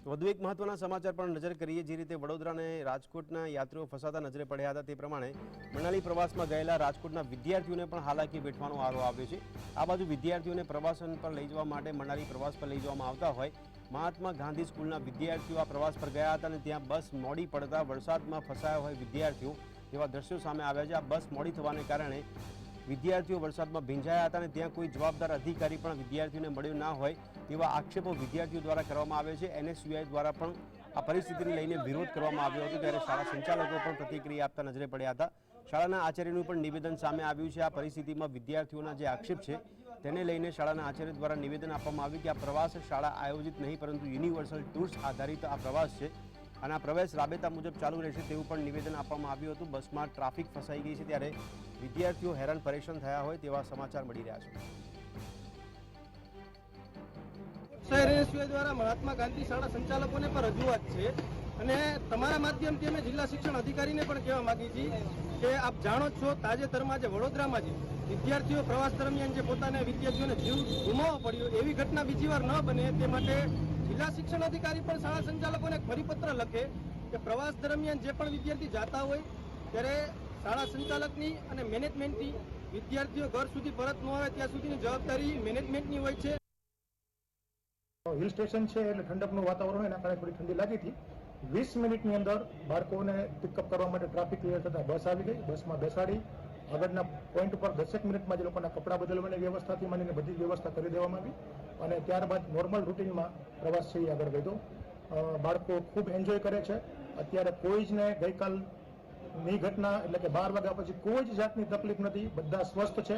વધુ એક મહત્વના સમાચાર પણ નજર કરીએ, જે રીતે વડોદરા અને રાજકોટના યાત્રીઓ ફસાતા નજરે પડ્યા હતા તે પ્રમાણે મનાલી પ્રવાસમાં ગયેલા રાજકોટના વિદ્યાર્થીઓને પણ હાલાકી વેઠવાનો આરો આવ્યો છે. આ બાજુ વિદ્યાર્થીઓને પ્રવાસન પર લઈ જવા માટે મનાલી પ્રવાસ પર લઈ જવામાં આવતા હોય, મહાત્મા ગાંધી સ્કૂલના વિદ્યાર્થીઓ આ પ્રવાસ પર ગયા હતા અને ત્યાં બસ મોડી પડતા વરસાદમાં ફસાયા હોય વિદ્યાર્થીઓ જેવા દ્રશ્યો સામે આવ્યા છે. આ બસ મોડી થવાને કારણે વિદ્યાર્થીઓ વરસાદમાં ભીંજાયા હતા અને ત્યાં કોઈ જવાબદાર અધિકારી પણ વિદ્યાર્થીઓને મળ્યો ના હોય તેવા આક્ષેપો વિદ્યાર્થીઓ દ્વારા કરવામાં આવે છે. એનએસયુઆઈ દ્વારા પણ આ પરિસ્થિતિને લઈને વિરોધ કરવામાં આવ્યો હતો. ત્યારે શાળા સંચાલકો પણ પ્રતિક્રિયા આપતા નજરે પડ્યા હતા. શાળાના આચાર્યનું પણ નિવેદન સામે આવ્યું છે. આ પરિસ્થિતિમાં વિદ્યાર્થીઓના જે આક્ષેપ છે તેને લઈને શાળાના આચાર્ય દ્વારા નિવેદન આપવામાં આવ્યું કે આ પ્રવાસ શાળા આયોજિત નહીં, પરંતુ યુનિવર્સલ ટૂર્સ આધારિત આ પ્રવાસ છે. અને આ પ્રવેશ રાબેતા મુજબ ચાલુ રહેશે તેવું પણ નિવેદન આપવામાં આવ્યું હતું. બસમાં ટ્રાફિક ફસાઈ ગઈ છે ત્યારે વિદ્યાર્થીઓ હેરાન પરેશાન થયા હોય તેવા સમાચાર મળી રહ્યા છે. શહેર એનએસયુઆઈ દ્વારા મહાત્મા ગાંધી શાળા સંચાલકોને પણ રજૂઆત છે. અને તમારા માધ્યમથી અમે જિલ્લા શિક્ષણ અધિકારીને પણ કહેવા માંગીએ છીએ કે આપ જાણો છો, તાજેતરમાં જે વડોદરામાં જે વિદ્યાર્થીઓ પ્રવાસ દરમિયાન જે પોતાના વિદ્યાર્થીઓને જીવ ગુમાવવો પડ્યો, એવી ઘટના બીજી વાર ન બને તે માટે જિલ્લા શિક્ષણ અધિકારી પણ શાળા સંચાલકોને પરિપત્ર લખે કે પ્રવાસ દરમિયાન જે પણ વિદ્યાર્થી જાતા હોય, ત્યારે શાળા સંચાલકની અને મેનેજમેન્ટની વિદ્યાર્થીઓ ઘર સુધી પરત ન આવે, ત્યાં સુધીની જવાબદારી મેનેજમેન્ટની હોય છે. હિલ સ્ટેશન છે એટલે ઠંડકનું વાતાવરણ, એના કારણે થોડી ઠંડી લાગી હતી. વીસ મિનિટની અંદર બાળકોને પિકઅપ કરવા માટે ટ્રાફિક ક્લિયર થતા બસ આવી ગઈ. બસમાં બેસાડી આગળના પોઈન્ટ ઉપર દસેક મિનિટમાં જે લોકોના કપડાં બદલવાની વ્યવસ્થાથી માંડીને બધી વ્યવસ્થા કરી દેવામાં આવી અને ત્યારબાદ નોર્મલ રૂટીનમાં પ્રવાસ છે આગળ વધ્યો. બાળકો ખૂબ એન્જોય કરે છે. અત્યારે કોઈ જ ને ગઈકાલની ઘટના એટલે કે બાર વાગ્યા પછી કોઈ જ જાતની તકલીફ નથી. બધા સ્વસ્થ છે.